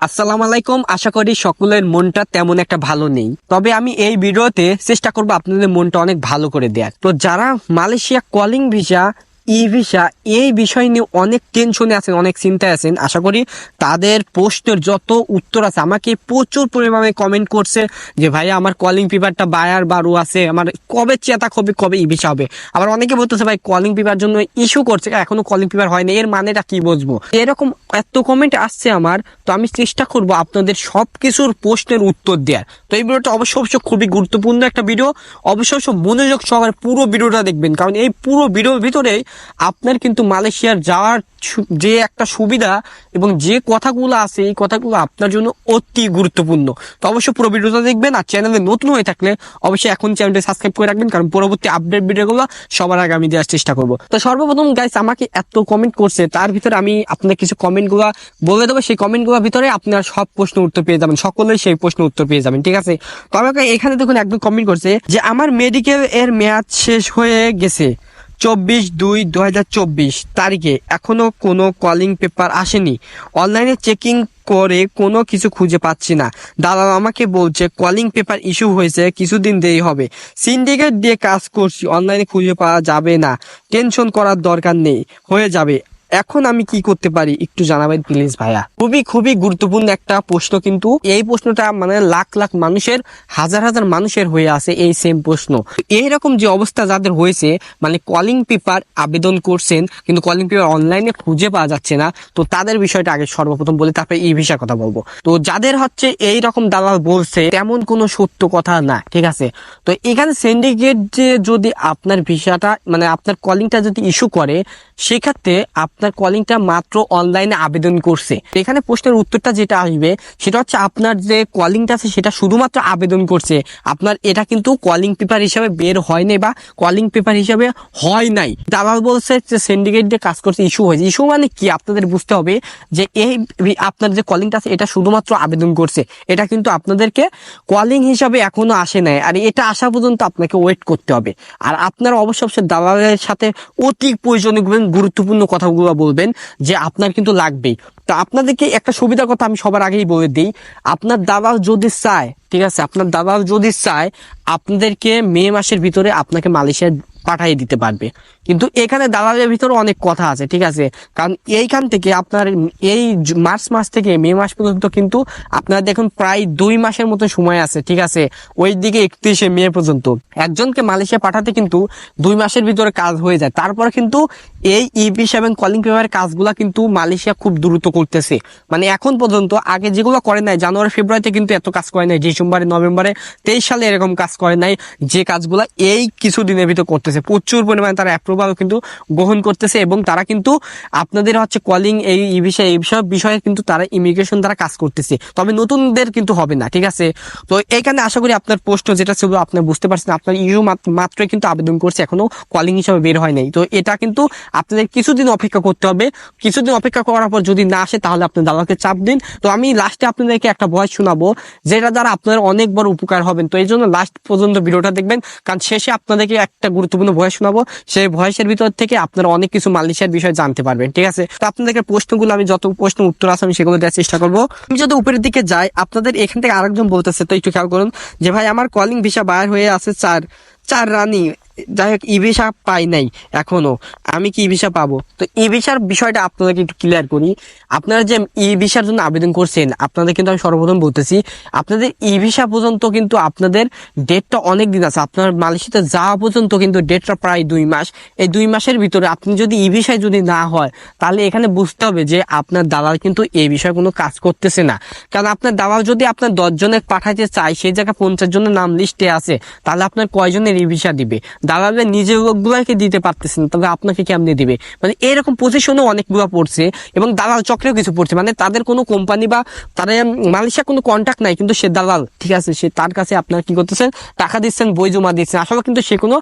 আসসালামু আলাইকুম। আশা করি সকলের মনটা তেমন একটা ভালো নেই। তবে আমি এই ভিডিওতে চেষ্টা করব আপনাদের মনটা অনেক ভালো করে দেওয়ার তো যারা Malaysia calling visa E visa, এই বিষয় নিয়ে অনেক টেনশনে আছেন, অনেক চিন্তায় আছেন। আশা করি তাদের প্রশ্নের যত উত্তর আছে, আমাকে প্রচুর পরিমাণে কমেন্ট করছে যে ভাই আমার কলিং পেপারটা বায়ার বারু আছে, আমার কবে চেতা কবে কবে ই ভিসা হবে? আবার অনেকে বলতেছে, ভাই কলিং পেপার জন্য ইস্যু করছে, এখনও কলিং পেপার হয়নি, এর মানেটা কি বুঝব? এরকম এত কমেন্ট আসছে আমার, তো আমি চেষ্টা করব আপনাদের সব কিছুর প্রশ্নের উত্তর দেওয়ার। তো এই ভিডিওটা অবশ্য অবশ্য খুবই গুরুত্বপূর্ণ একটা ভিডিও। অবশ্য অবশ্য মনোযোগ সহকারে পুরো ভিডিওটা দেখবেন, কারণ এই পুরো ভিডিওর ভিতরে আপনার কিন্তু মালয়েশিয়ার যাওয়ার যে একটা সুবিধা এবং যে কথাগুলো আছে, এই কথাগুলো আপনার জন্য অতি গুরুত্বপূর্ণ। তো অবশ্যই পুরো ভিডিওটা দেখবেন আর চ্যানেলে নতুন হয়ে থাকলে অবশ্যই এখন চ্যানেলটি সাবস্ক্রাইব করে রাখবেন, কারণ পরবর্তী আপডেট ভিডিওগুলো সবার আগে আমি দেওয়ার চেষ্টা করব। তো সর্বপ্রথম গাইস আমাকে এত কমেন্ট করছে, তার ভিতরে আমি আপনার কিছু কমেন্টগুলো বলে দেবো, সেই কমেন্টগুলোর ভিতরে আপনার সব প্রশ্ন উত্তর পেয়ে যাবেন, সকলেই সেই প্রশ্ন উত্তর পেয়ে যাবেন, ঠিক আছে? তো আমাকে এখানে দেখুন একদম কমেন্ট করছে যে, আমার মেডিকেল এর মেয়াদ শেষ হয়ে গেছে। চব্বিশ দুই দু তারিখে এখনও কোনো কলিং পেপার আসেনি। অনলাইনে চেকিং করে কোনো কিছু খুঁজে পাচ্ছি না। দাদা আমাকে বলছে কলিং পেপার ইস্যু হয়েছে, কিছুদিন দেরি হবে। সিন্ডিকেট দিয়ে কাজ করছি অনলাইনে খুঁজে পাওয়া যাবে না। টেনশন করার দরকার নেই। হয়ে যাবে। এখন আমি কি করতে পারি? একটু জানাবেন প্লিজ ভাইয়া। খুবই খুবই গুরুত্বপূর্ণ একটা প্রশ্ন কিন্তু। এই প্রশ্নটা মানে লাখ লাখ মানুষের, হাজার হাজার মানুষের হয়ে আছে এই সেম প্রশ্ন। এইরকম যে অবস্থা যাদের হয়েছে মানে কলিং পেপার আবেদন করছেন, কিন্তু কলিং পেপার অনলাইনে খুঁজে পাওয়া যাচ্ছে না, তো তাদের বিষয়টা আগে সর্বপ্রথম বলি, তারপরে এই ভিসার কথা বলব। তো যাদের হচ্ছে এই রকম দালাল বলছে, তেমন কোনো সত্য কথা না, ঠিক আছে? তো এখানে সিন্ডিকেট যে যদি আপনার ভিসাটা মানে আপনার কলিংটা যদি ইস্যু করে, সেক্ষেত্রে আপনার কলিংটা মাত্র অনলাইনে আবেদন করছে। এখানে প্রশ্নের উত্তরটা যেটা আসবে, সেটা হচ্ছে আপনার যে কলিংটা আছে, সেটা শুধুমাত্র আবেদন করছে। আপনার এটা কিন্তু কলিং পেপার হিসাবে বের হয়নি বা কলিং পেপার হিসাবে হয় নাই। দালাল বলছে যে সিন্ডিকেট দিয়ে কাজ করছে ইস্যু হয়েছে। ইস্যু মানে কি? আপনাদের বুঝতে হবে যে এই আপনার যে কলিংটা আছে, এটা শুধুমাত্র আবেদন করছে। এটা কিন্তু আপনাদেরকে কলিং হিসাবে এখনও আসে নাই। আর এটা আসা পর্যন্ত আপনাকে ওয়েট করতে হবে। আর আপনারা অবশ্য অবশ্যই দালালের সাথে অতি প্রয়োজনীয় গুরুত্বপূর্ণ কথাগুলো বলবেন যে আপনার কিন্তু লাগবেই। তো আপনাদেরকে একটা সুবিধার কথা আমি সবার আগেই বলে দিই। আপনার দাদা যদি চায়, ঠিক আছে, আপনার দাদা যদি চায়, আপনাদেরকে মে মাসের ভিতরে আপনাকে মালয়েশিয়া পাঠিয়ে দিতে পারবে। কিন্তু এখানে দালালের ভিতরে অনেক কথা আছে, ঠিক আছে? কারণ এইখান থেকে আপনার এই মার্চ মাস থেকে মে মাস পর্যন্ত কিন্তু আপনার দেখুন প্রায় দুই মাসের মতো সময় আছে, ঠিক আছে? ওই দিকে একত্রিশে মে পর্যন্ত। একজনকে মালয়েশিয়া পাঠাতে কিন্তু দুই মাসের ভিতরে কাজ হয়ে যায়। তারপর কিন্তু এই ইপি সেভেন কলিং পেপারের কাজগুলা কিন্তু মালয়েশিয়া খুব দ্রুত করতেছে। মানে এখন পর্যন্ত আগে যেগুলো করে নাই, জানুয়ারি, ফেব্রুয়ারিতে কিন্তু এত কাজ করে নাই, ডিসেম্বরে, নভেম্বরে তেইশ সালে এরকম কাজ করে নাই, যে কাজগুলো এই কিছু দিনের ভিতর করতেছে। প্রচুর পরিমাণে তারা অ্যাপ্রুভাল কিন্তু গ্রহণ করতেছে এবং তারা কিন্তু আপনাদের হচ্ছে কলিং এই এই বিষয়ে, এই সব বিষয়ে কিন্তু তারা ইমিগ্রেশন দ্বারা কাজ করতেছে। তবে নতুনদের কিন্তু হবে না, ঠিক আছে? তো এইখানে আশা করি আপনার প্রশ্ন যেটা ছিল, আপনি বুঝতে পারছেন, আপনার ইউ মাত্রই কিন্তু আবেদন করছে, এখনও কলিং হিসাবে বের হয় নাই। তো এটা কিন্তু আপনাদের কিছুদিন অপেক্ষা করতে হবে। কিছুদিন অপেক্ষা করার পর যদি না আসে, তাহলে আপনি দালালকে চাপ দিন। তো আমি লাস্টে আপনাদেরকে একটা ভয়েস শোনাবো, যেটা দ্বারা আপনার অনেক বড় উপকার হবেন। তো এই জন্য লাস্ট পর্যন্ত ভিডিওটা দেখবেন, কারণ শেষে আপনাদেরকে একটা গুরুত্বপূর্ণ ভয়েস শোনাবো। সেই ভয়েসের ভিতর থেকে আপনারা অনেক কিছু মালয়েশিয়ার বিষয়ে জানতে পারবেন, ঠিক আছে? তো আপনাদেরকে প্রশ্নগুলো আমি যত প্রশ্ন উত্তর আছে আমি সেগুলো দেওয়ার চেষ্টা করব। আমি যদি উপরের দিকে যাই, আপনাদের এখান থেকে আরেকজন বলতেছে, তো একটু খেয়াল করুন যে ভাই, আমার কলিং ভিসা বাইর হয়ে আছে চার চার রানি। যাই হোক ই ভিসা পাই নাই এখনও। আমি কি ই ভিসা পাবো? তো ই ভিসার বিষয়টা আপনাদেরকে একটু ক্লিয়ার করি। আপনারা যে ই ভিসার জন্য আবেদন করছেন, আপনাদের কিন্তু আমি সর্বপ্রথম বলতেছি, আপনাদের ই ভিসা পর্যন্ত কিন্তু আপনাদের ডেটটা অনেক দিন আছে। আপনার মালয়েশিয়াতে যাওয়া পর্যন্ত কিন্তু ডেটটা প্রায় দুই মাস। এই দুই মাসের ভিতরে আপনি যদি ই ভিসায় যদি না হয়, তাহলে এখানে বুঝতে হবে যে আপনার দালাল কিন্তু এই বিষয়ে কোনো কাজ করতেছে না। কারণ আপনার দালাল যদি আপনার দশ জনের পাঠাইতে চায়, সেই জায়গায় পঞ্চাশ জনের নাম লিস্টে আছে, তাহলে আপনার কয়জনের ই ভিসা দিবে? দালালের নিজের লোকগুলাকে দিতে পারতেছেন তবে আপনাকে কেমনে দিবে? মানে এরকম পজিশনও অনেকগুলো পড়ছে এবং দালাল চক্রেও কিছু পড়ছে। মানে তাদের কোনো কোম্পানি বা তাদের মালয়েশিয়া কোনো কন্ট্যাক্ট নাই, কিন্তু সে দালাল, ঠিক আছে? সে তার কাছে আপনার কি করতেছেন? টাকা দিচ্ছেন, বই জমা দিচ্ছেন। আসলে কিন্তু সে কোনো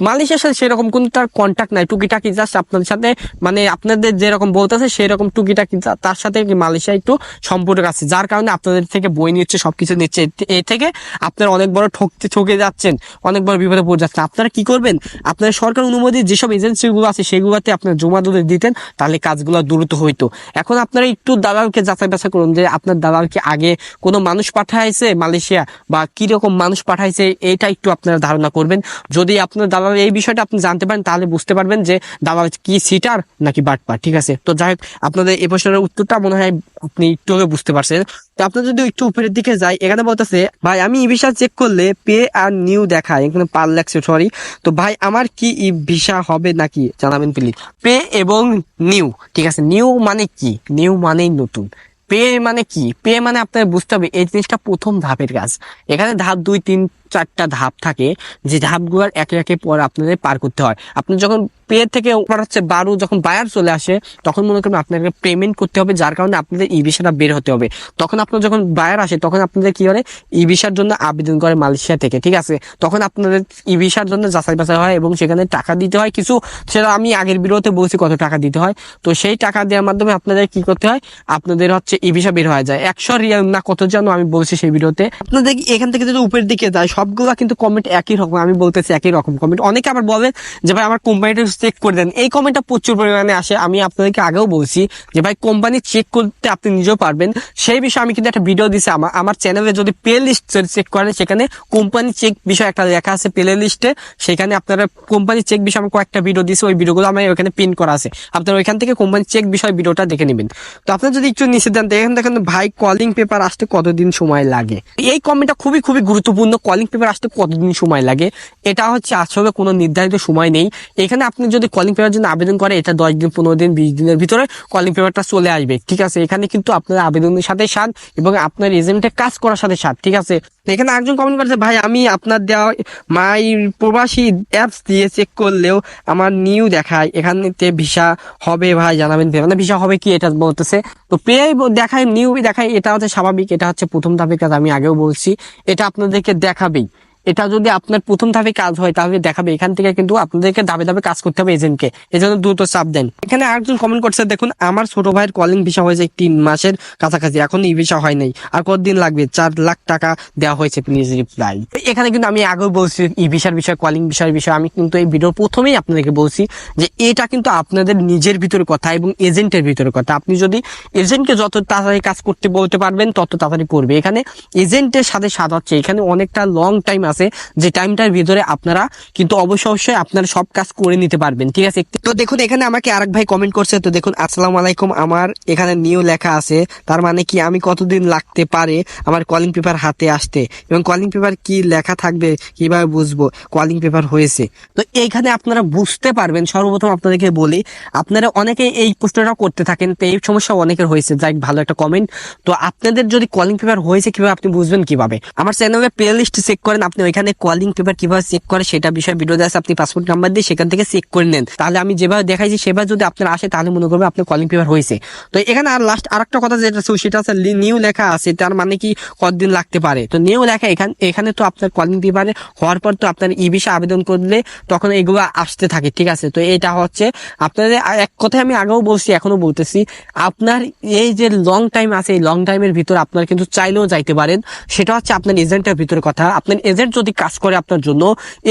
মালয়েশিয়ার সাথে সেরকম কোনো তার কন্ট্যাক্ট নাই, টুকিটাকি জাস্ট আপনাদের সাথে মানে আপনাদের যেরকম বলতেছে সেরকম টুকিটাকি তার সাথে মালয়েশিয়া একটু সম্পর্ক আছে, যার কারণে আপনাদের থেকে বই নিচ্ছে, সবকিছু নিচ্ছে। এ- থেকে আপনারা অনেক বড় ঠকতে ঠকে যাচ্ছেন, অনেক বড় বিপদে পড়ে যাচ্ছেন। আপনারা কি করবেন? আপনার সরকার অনুমোদিত যেসব এজেন্সিগুলো আছে, সেগুলোতে আপনার জমা যদি দিতেন, তাহলে কাজগুলো দ্রুত হইতো। এখন আপনারা একটু দালালকে যাচাই বাছাই করুন যে আপনার দালাল কি আগে কোনো মানুষ পাঠাইছে মালয়েশিয়া, বা কি রকম মানুষ পাঠাইছে, এটা একটু আপনারা ধারণা করবেন। যদি আপনার দালাল এই বিষয়টা আপনি জানতে পারেন, তাহলে বুঝতে পারবেন যে দালাল কি সিটার নাকি বাটপার, ঠিক আছে? তো যাই হোক, আপনাদের এই প্রশ্নের উত্তরটা মনে হয় আপনি একটু হলে বুঝতে পারছেন। তো আপনার যদি একটু উপরের দিকে যাই, এখানে বলতেছে, ভাই, আমি ই ভিসা চেক করলে পে আর নিউ দেখায়। এখানে পার লাগছে সরি তো ভাই, আমার কি ই ভিসা হবে নাকি? জানাবেন প্লিজ পে এবং নিউ, ঠিক আছে? নিউ মানে কি? নিউ মানেই নতুন। পে মানে কি? পে মানে আপনার বুঝতে হবে, এই জিনিসটা প্রথম ধাপের কাজ। এখানে ধাপ দুই, তিন চারটা ধাপ থাকে, যে ধাপগুলোর একে একে পর আপনাদের পার করতে হয়। আপনি যখন পে থেকে উপর হচ্ছে, বারো যখন বায়ার চলে আসে, তখন মনে করবেন আপনাকে পেমেন্ট করতে হবে, যার কারণে আপনাদের ই ভিসাটা বের হতে হবে। তখন আপনার যখন বায়ার আসে, তখন আপনাদের কি করে ই ভিসার জন্য আবেদন করে মালয়েশিয়া থেকে, ঠিক আছে? তখন আপনাদের ই ভিসার জন্য যাচাই বাছাই হয় এবং সেখানে টাকা দিতে হয় কিছু। সেটা আমি আগের বিরোধে বলছি কত টাকা দিতে হয়। তো সেই টাকা দেওয়ার মাধ্যমে আপনাদের কি করতে হয়? আপনাদের হচ্ছে ই ভিসা বের হয়ে যায়। একশো রিয়াল না কত যেন আমি বলছি সেই ভিডিওতে আপনাদের এখান থেকে যদি উপরের দিকে যায় সবগুলা কিন্তু কমেন্ট একই রকম, আমি বলতেছি একই রকম কমেন্ট অনেকে আবার বলে যে, ভাই, আমার কোম্পানিটা চেক করে দেন। এই কমেন্টটা প্রচুর পরিমাণে আসে। আমি আপনাদেরকে আগেও বলছি যে, ভাই কোম্পানি চেক করতে আপনি নিজেও পারবেন। সেই বিষয়ে আমি কিন্তু একটা ভিডিও দিছি আমার আমার চ্যানেলে যদি পে লিস্ট চেক করেন, সেখানে কোম্পানি চেক বিষয় একটা লেখা আছে প্লে লিস্টে সেখানে আপনারা কোম্পানি চেক বিষয়ে আমি কয়েকটা ভিডিও দিছি। ওই ভিডিওগুলো আমার ওখানে পিন করা আছে। আপনারা ওইখান থেকে কোম্পানি চেক বিষয় ভিডিওটা দেখে নেবেন। তো আপনার যদি একটু নিচে দেন, দেখেন দেখেন, ভাই কলিং পেপার আসতে কতদিন সময় লাগে? এই কমেন্টটা খুবই খুবই গুরুত্বপূর্ণ। কলিং পেপার আসতে কতদিন সময় লাগে? এটা হচ্ছে আসলে কোনো নির্ধারিত সময় নেই। এখানে আপনি যদি কলিং পেপার জন্য আবেদন করে এটা দশ দিন, পনেরো দিন, বিশ দিনের ভিতরে কলিং পেপারটা চলে আসবে। ঠিক আছে? এখানে কিন্তু আপনার আবেদনের সাথে সাথ এবং আপনার এজেন্টের কাজ করার সাথে সাথ, ঠিক আছে? এখানে একজন কমেন্ট করেছে, ভাই, আমি আপনার দেওয়া মাই প্রবাসী অ্যাপস দিয়ে চেক করলেও আমার নিউ দেখায়। এখানেতে ভিসা হবে ভাই, জানাবেন মানে ভিসা হবে কি এটা বলতেছে। তো পে দেখায় নিউ দেখায়, এটা হচ্ছে স্বাভাবিক, এটা হচ্ছে প্রথম ধাপের কাজ, আমি আগেও বলছি। এটা আপনাদেরকে দেখাবেই। এটা যদি আপনার প্রথম ধাপে কাজ হয়, তাহলে দেখাবে এখান থেকে কিন্তু আপনাদেরকে ধাপে ধাপে কাজ করতে হবে এজেন্টকে এজন্য দ্রুত চাপ দেন। এখানে আরেকজন কমেন্ট করছে, দেখুন, আমার ছোট ভাইয়ের কলিং ভিসা হয়েছে তিন মাসের কাছাকাছি, এখন ই ভিসা হয় নাই। আর কতদিন লাগবে? চার লাখ টাকা দেওয়া হয়েছে প্লিজ রিপ্লাই এখানে কিন্তু আমি আগেও বলছি ই ভিসার বিষয় কলিং ভিসার বিষয়, আমি কিন্তু এই ভিডিওর প্রথমেই আপনাদেরকে বলছি যে, এটা কিন্তু আপনাদের নিজের ভিতরে কথা এবং এজেন্টের ভিতরে কথা। আপনি যদি এজেন্টকে যত তাড়াতাড়ি কাজ করতে বলতে পারবেন, তত তাড়াতাড়ি করবে। এখানে এজেন্টের সাথে সাথ হচ্ছে, এখানে অনেকটা লং টাইম আছে যে টাইমটার ভিতরে আপনারা কিন্তু অবশ্যই অবশ্যই আপনারা সব কাজ করে নিতে পারবেন, ঠিক আছে? তো দেখুন, এখানে আমাকে আরেক ভাই কমেন্ট করছে, তো দেখুন, আসসালামু আলাইকুম, আমার এখানে নিউ লেখা আছে, তার মানে কি আমি কতদিন লাগতে পারে আমার কলিং পেপার হাতে আসতে? এবং কলিং পেপার কি লেখা থাকবে, কীভাবে বুঝব? কলিং পেপার হয়েছে। তো এইখানে আপনারা বুঝতে পারবেন, সর্বপ্রথম আপনাদেরকে বলি, আপনারা অনেকে এই প্রশ্নটা করতে থাকেন, তো এই সমস্যা অনেকের হয়েছে, যাই ভালো একটা কমেন্ট তো আপনাদের যদি কলিং পেপার হয়েছে, কীভাবে আপনি বুঝবেন কীভাবে? আমার চ্যানেলে প্লে লিস্ট চেক করেন, আপনি ওইখানে কলিং পেপার কীভাবে চেক করে সেটা বিষয়ে ভিডিও আপনি পাসপোর্ট নাম্বার দিয়ে সেখান থেকে চেক করে নেন। তাহলে আমি যেভাবে দেখাইছি, সেভাবে যদি আপনার আসে, তাহলে মনে করবেন আপনার কলিং পেপার হয়েছে। তো এখানে আর লাস্ট আরেকটা কথা যেটা সেটা আছে নিউ লেখা আছে, তার মানে কি কতদিন লাগতে পারে? তো নিউ লেখা এখানে এখানে তো আপনার কলিং পেপারে হওয়ার পর তো আপনার ই ভিসা আবেদন করলে তখন এগুলো আসতে থাকে, ঠিক আছে? তো এটা হচ্ছে আপনাদের এক কথায় আমি আগেও বলছি, এখনও বলতেছি, আপনার এই যে লং টাইম আছে, এই লং টাইমের ভিতর আপনার কিন্তু চাইলেও যাইতে পারেন। সেটা হচ্ছে আপনার এজেন্টের ভিতরে কথা। আপনার এজেন্ট যদি কাজ করে আপনার জন্য,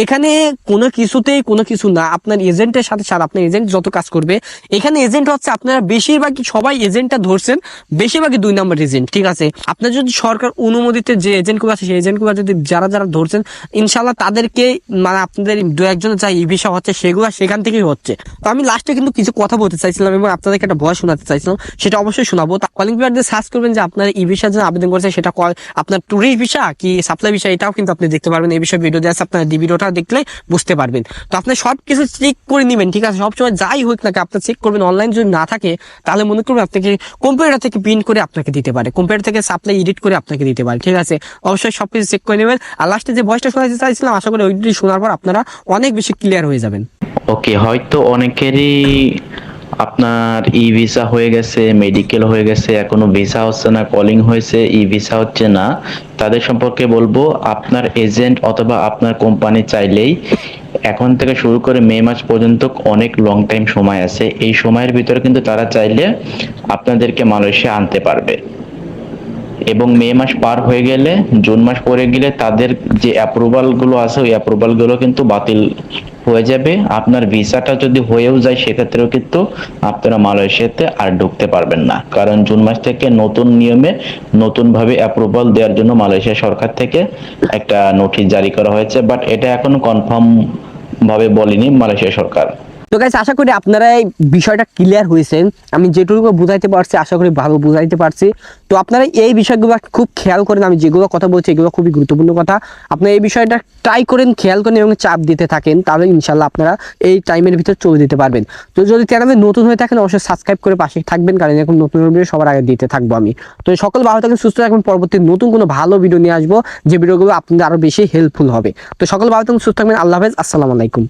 এখানে কোনো কিছুতেই কোনো কিছু না। আপনার এজেন্টের সাথে সাথে আপনার এজেন্ট যত কাজ করবে, এখানে এজেন্ট হচ্ছে আপনারা বেশিরভাগই সবাই এজেন্টটা ধরছেন, বেশিরভাগই দুই নম্বর এজেন্ট ঠিক আছে? আপনার যদি সরকার অনুমোদিত যে এজেন্টগুলো আছে, সেই এজেন্টগুলো যদি যারা যারা ধরছেন ইনশাল্লাহ তাদেরকে মানে আপনাদের দু একজনের যা ই ভিসা হচ্ছে, সেগুলো সেখান থেকেই হচ্ছে। তো আমি লাস্টে কিন্তু কিছু কথা বলতে চাইছিলাম এবং আপনাদেরকে একটা ভয় শোনাতে চাইছিলাম, সেটা অবশ্যই শোনাবো। কলিং পেপার দিয়ে সার্চ করবেন যে আপনার ই ভিসার জন্য আবেদন করেছে সেটা আপনার ট্যুরিস্ট ভিসা কি সাপ্লাই ভিসা এটাও কিন্তু আপনি দেখতে পারবেন, এই বিষয়ে ভিডিও দিয়ে আছে, আপনার ভিডিওটা দেখলে বুঝতে পারবেন। তো আপনি সব কিছু চেক করে নেবেন, ঠিক আছে? সবসময় যাই হোক না আপনি চেক করবেন অনলাইন যদি না থাকে, তাহলে মনে করবেন আপনাকে কম্পিউটার থেকে প্রিন্ট করে আপনাকে দিতে পারে। কম্পিউটার থেকে সাপ্লাই এডিট করে আপনাকে দিতে পারে, ঠিক আছে? অবশ্যই সব কিছু চেক করে নেবেন। আর লাস্টে যে ভয়েসটা শোনাতে চাইছিলাম, আশা করি ওইটি শোনার পর আপনারা অনেক বেশি ক্লিয়ার হয়ে যাবেন। ওকে হয়তো অনেকেরই আপনার ই ভিসা হয়ে গেছে মেডিকেল হয়ে গেছে, এখনও ভিসা হচ্ছে না কলিং হয়েছে, ই ভিসা হচ্ছে না। তাদের সম্পর্কে বলব, আপনার এজেন্ট অথবা আপনার কোম্পানি চাইলেই এখন থেকে শুরু করে মে মাস পর্যন্ত অনেক লং টাইম সময় আছে। এই সময়ের ভিতরে কিন্তু তারা চাইলে আপনাদেরকে মালয়েশিয়া আনতে পারবে। এবং মে মাস পার হয়ে গেলে, জুন মাস পরে গেলে তাদের যে অ্যাপ্রুভালগুলো আছে, ওই অ্যাপ্রুভালগুলো কিন্তু বাতিল হয়ে যাবে। আপনার ভিসাটা যদি হয়েও যায়, সেক্ষেত্রেও কিন্তু আপনারা মালয়েশিয়াতে আর ঢুকতে পারবেন না। কারণ জুন মাস থেকে নতুন নিয়মে নতুনভাবে অ্যাপ্রুভাল দেওয়ার জন্য মালয়েশিয়া সরকার থেকে একটা নোটিশ জারি করা হয়েছে। বাট এটা এখনও কনফার্ম ভাবে বলেনি মালয়েশিয়া সরকার। তো গাইস আশা করি আপনারা এই বিষয়টা ক্লিয়ার হয়েছেন। আমি যেটুকু বুঝাইতে পারছি, আশা করি ভালো বুঝাইতে পারছি। তো আপনারা এই বিষয়গুলো খুব খেয়াল করেন, আমি যেগুলো কথা বলছি এগুলো খুবই গুরুত্বপূর্ণ কথা। আপনারা এই বিষয়টা ট্রাই করেন, খেয়াল করেন এবং চাপ দিতে থাকেন, তাহলে ইনশাল্লাহ আপনারা এই টাইমের ভিতর চলে দিতে পারবেন। তো যদি চ্যানেলে নতুন হয়ে থাকেন, অবশ্যই সাবস্ক্রাইব করে পাশে থাকবেন, কারণ এখন নতুন ভিডিও সবার আগে দিতে থাকব আমি। তো সকল ভালো থাকেন, সুস্থ থাকবেন, পরবর্তী নতুন কোনো ভালো ভিডিও নিয়ে আসব, যে ভিডিওগুলো আপনাদের আরও বেশি হেল্পফুল হবে। তো সকল ভালো থাকুন, সুস্থ থাকবেন, আল্লাহ হাফেজ, আসসালামু আলাইকুম।